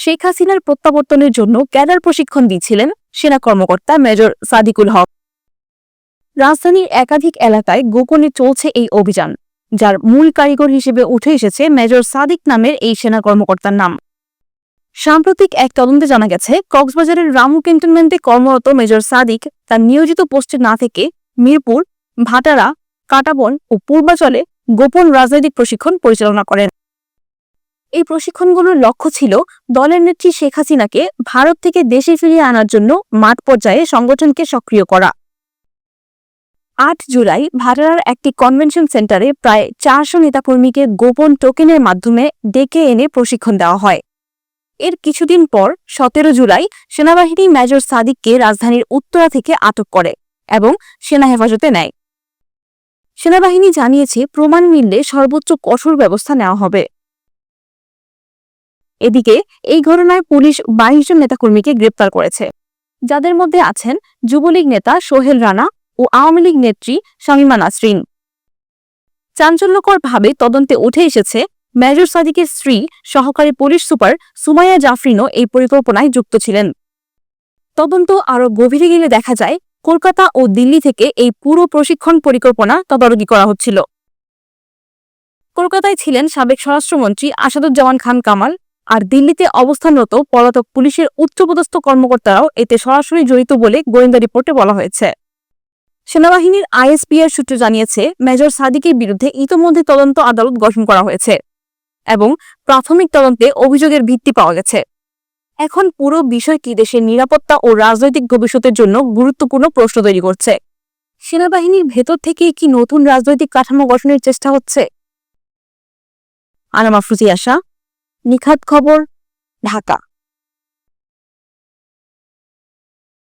শেখ হাসিনার প্রত্যাবর্তনের জন্য ক্যাডার প্রশিক্ষণ দিচ্ছিলেন সেনা কর্মকর্তা মেজর সাদিকুল হক। রাজধানীর একাধিক এলাকায় গোপনে চলছে এই অভিযান, যার মূল কারিগর হিসেবে উঠে এসেছে মেজর সাদিক নামের এই সেনা কর্মকর্তার নাম। সাম্প্রতিক এক তদন্তে জানা গেছে, কক্সবাজারের রামু ক্যান্টনমেন্টে কর্মরত মেজর সাদিক তার নিয়োজিত পোস্টে না থেকে মিরপুর, ভাটারা, কাটাবন ও পূর্বাচলে গোপন রাজনৈতিক প্রশিক্ষণ পরিচালনা করেন। এই প্রশিক্ষণগুলোর লক্ষ্য ছিল দলের নেত্রী শেখ হাসিনাকে ভারত থেকে দেশে ফিরিয়ে আনার জন্য মাঠ পর্যায়ে সংগঠনকে সক্রিয় করা। আট জুলাই ভাটারার একটি কনভেনশন সেন্টারে প্রায় চারশো নেতাকর্মীকে গোপন টোকেনের মাধ্যমে ডেকে এনে প্রশিক্ষণ দেওয়া হয়। এর কিছুদিন পর সতেরো জুলাই সেনাবাহিনী মেজর সাদিককে রাজধানীর উত্তরা থেকে আটক করে এবং সেনা হেফাজতে নেয়। সেনাবাহিনী জানিয়েছে, প্রমাণ মিললে সর্বোচ্চ কঠোর ব্যবস্থা নেওয়া হবে। এদিকে এই ঘটনায় পুলিশ বাইশ জন নেতাকর্মীকে গ্রেপ্তার করেছে। যাদের মধ্যে আছেন যুবলীগ নেতা সোহেল রানা ও আওয়ামী লীগ নেত্রী শামীমা নাসরিন। চাঞ্চল্যকরভাবে তদন্তে উঠে এসেছে মেজর সাদিকের স্ত্রী সহকারী পুলিশ সুপার সুমাইয়া জাফরিনও এই পরিকল্পনায় যুক্ত ছিলেন। তদন্ত আরও গভীরে গেলে দেখা যায়, কলকাতা ও দিল্লি থেকে এই পুরো প্রশিক্ষণ পরিকল্পনা তদারকি করা হচ্ছিল। কলকাতায় ছিলেন সাবেক স্বরাষ্ট্রমন্ত্রী আসাদুজ্জামান খান কামাল আর দিল্লিতে অবস্থানরত পলাতক পুলিশের উচ্চপদস্থ কর্মকর্তারাও এতে সরাসরি জড়িত বলে গোয়েন্দা রিপোর্টে বলা হয়েছে। সেনাবাহিনীর আইএসপিআর সূত্র জানিয়েছে, মেজর সাদিকের বিরুদ্ধে ইতোমধ্যে তদন্ত আদালত গঠন করা হয়েছে এবং প্রাথমিক তদন্তে অভিযোগের ভিত্তি পাওয়া গেছে। এখন পুরো বিষয়টি দেশের নিরাপত্তা ও রাজনৈতিক ভবিষ্যতের জন্য গুরুত্বপূর্ণ প্রশ্ন তৈরি করছে। সেনাবাহিনীর ভেতর থেকে কি নতুন রাজনৈতিক কাঠামো গঠনের চেষ্টা হচ্ছে? আনামা আশা নিখাত খবর ঢাকা।